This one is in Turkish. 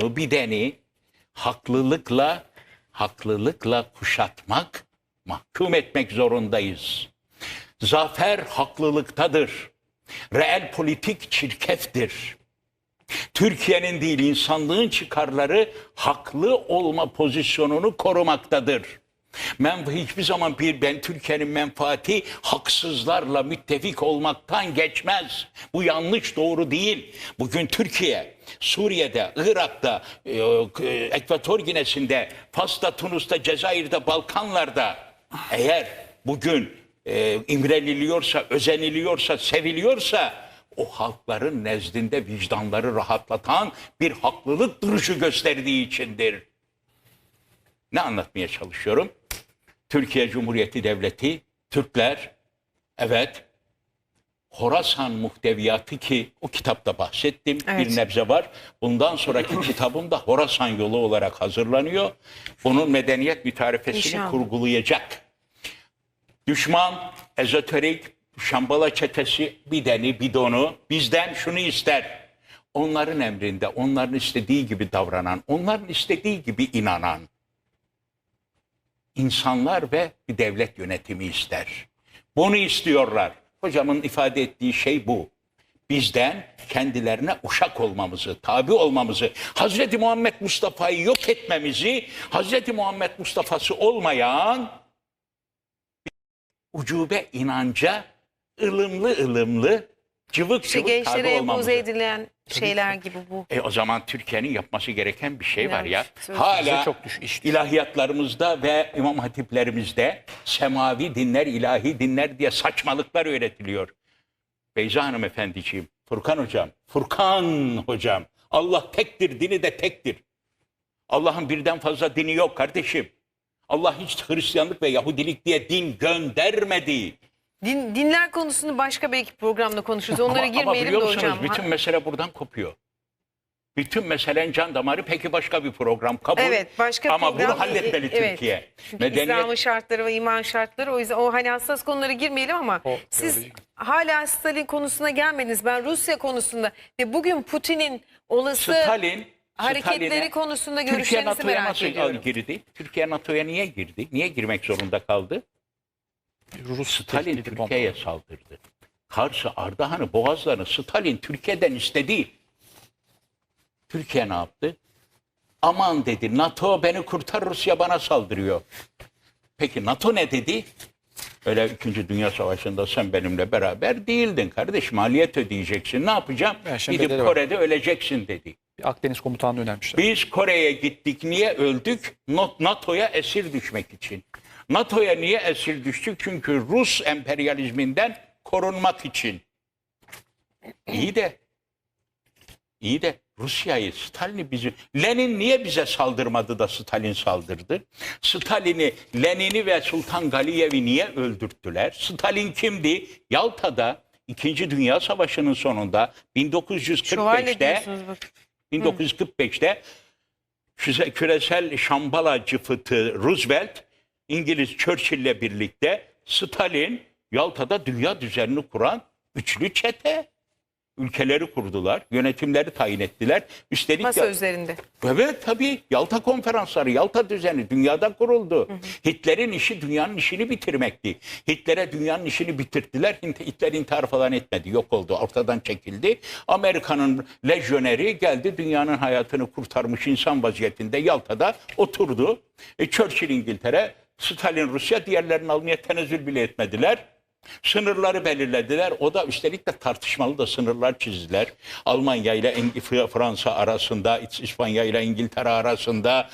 bideni haklılıkla haklılıkla kuşatmak, mahkum etmek zorundayız. Zafer haklılıktadır. Reel politik çirkeftir. Türkiye'nin değil insanlığın çıkarları haklı olma pozisyonunu korumaktadır. Ben hiçbir zaman bir ben Türkiye'nin menfaati haksızlarla müttefik olmaktan geçmez. Bu yanlış doğru değil. Bugün Türkiye Suriye'de, Irak'ta, e, e, Ekvator Ginesi'nde, Fas'ta, Tunus'ta, Cezayir'de, Balkanlar'da eğer bugün e, imreniliyorsa, özeniliyorsa, seviliyorsa o halkların nezdinde vicdanları rahatlatan bir haklılık duruşu gösterdiği içindir. Ne anlatmaya çalışıyorum? Türkiye Cumhuriyeti Devleti, Türkler, evet, Horasan muhteviyatı ki o kitapta bahsettim. Evet. Bir nebze var. Bundan sonraki kitabım da Horasan yolu olarak hazırlanıyor. Bunun medeniyet mütarefesini İnşallah. kurgulayacak. Düşman, ezoterik, şambala çetesi bideni, bidonu bizden şunu ister. Onların emrinde, onların istediği gibi davranan, onların istediği gibi inanan insanlar ve bir devlet yönetimi ister. Bunu istiyorlar. Hocamın ifade ettiği şey bu. Bizden kendilerine uşak olmamızı, tabi olmamızı, Hazreti Muhammed Mustafa'yı yok etmemizi, Hazreti Muhammed Mustafa'sı olmayan ucube inanca ılımlı ılımlı cıvık İşte cıvık tabi gençlere empoze olmamızı. edilen şeyler gibi bu. E o zaman Türkiye'nin yapması gereken bir şey var ya. söz- Hala Bize çok düş- iş düşüyor. ilahiyatlarımızda ve imam hatiplerimizde semavi dinler, ilahi dinler diye saçmalıklar öğretiliyor. Beyza Hanım efendiciğim, Furkan hocam, Furkan hocam. Allah tektir, dini de tektir. Allah'ın birden fazla dini yok kardeşim. Allah hiç Hristiyanlık ve Yahudilik diye din göndermedi. Din, dinler konusunu başka belki programda konuşuruz. Onlara ama, ama girmeyelim biliyor de musunuz hocam. bütün mesele buradan kopuyor. Bütün meselenin can damarı peki başka bir program kabul. Evet başka Ama program- bunu halletmeli e- evet. Türkiye. Çünkü Medeniyet İslam'ın şartları ve iman şartları o yüzden o hani hassas konulara girmeyelim ama O siz teolojik. hala Stalin konusuna gelmediniz. Ben Rusya konusunda ve bugün Putin'in olası Stalin hareketleri Stalin'e- konusunda Türkiye görüşlerinizi NATO'ya merak nasıl ediyorum. girdi? Türkiye NATO'ya niye girdi? Niye girmek zorunda kaldı? Rus Stalin Türkiye'ye saldırdı. Karşı Ardahan'ı, Boğazlar'ı Stalin Türkiye'den istedi. Türkiye ne yaptı? Aman dedi NATO beni kurtar Rusya bana saldırıyor. Peki NATO ne dedi? Öyle 2. Dünya Savaşı'nda sen benimle beraber değildin kardeş. Maliyet ödeyeceksin. Ne yapacağım? Ya Gidip var. Kore'de öleceksin dedi. Akdeniz komutanlığı önermişler. Biz Kore'ye gittik. Niye öldük? NATO'ya esir düşmek için. NATO'ya niye esir düştük? Çünkü Rus emperyalizminden korunmak için. İyi de iyi de Rusya'yı, Stalin'i bizi... Lenin niye bize saldırmadı da Stalin saldırdı? Stalin'i, Lenin'i ve Sultan Galiyev'i niye öldürttüler? Stalin kimdi? Yalta'da İkinci Dünya Savaşı'nın sonunda Şövalye 1945'te diyorsunuz bak. 1945'te küre- küresel şambala cıfıtı Roosevelt, İngiliz Churchill'le birlikte Stalin Yalta'da dünya düzenini kuran üçlü çete. Ülkeleri kurdular, yönetimleri tayin ettiler. Üstelik Masa de- üzerinde. Evet tabii Yalta konferansları, Yalta düzeni dünyada kuruldu. Hitler'in işi dünyanın işini bitirmekti. Hitler'e dünyanın işini bitirdiler. Hint- Hitler intihar falan etmedi, yok oldu, ortadan çekildi. Amerika'nın lejyoneri geldi, dünyanın hayatını kurtarmış insan vaziyetinde Yalta'da oturdu. E, Churchill İngiltere, Stalin Rusya, diğerlerinin almaya tenezzül bile etmediler. Sınırları belirlediler. O da üstelik de tartışmalı da sınırlar çizdiler. Almanya ile Fransa arasında, İspanya ile İngiltere arasında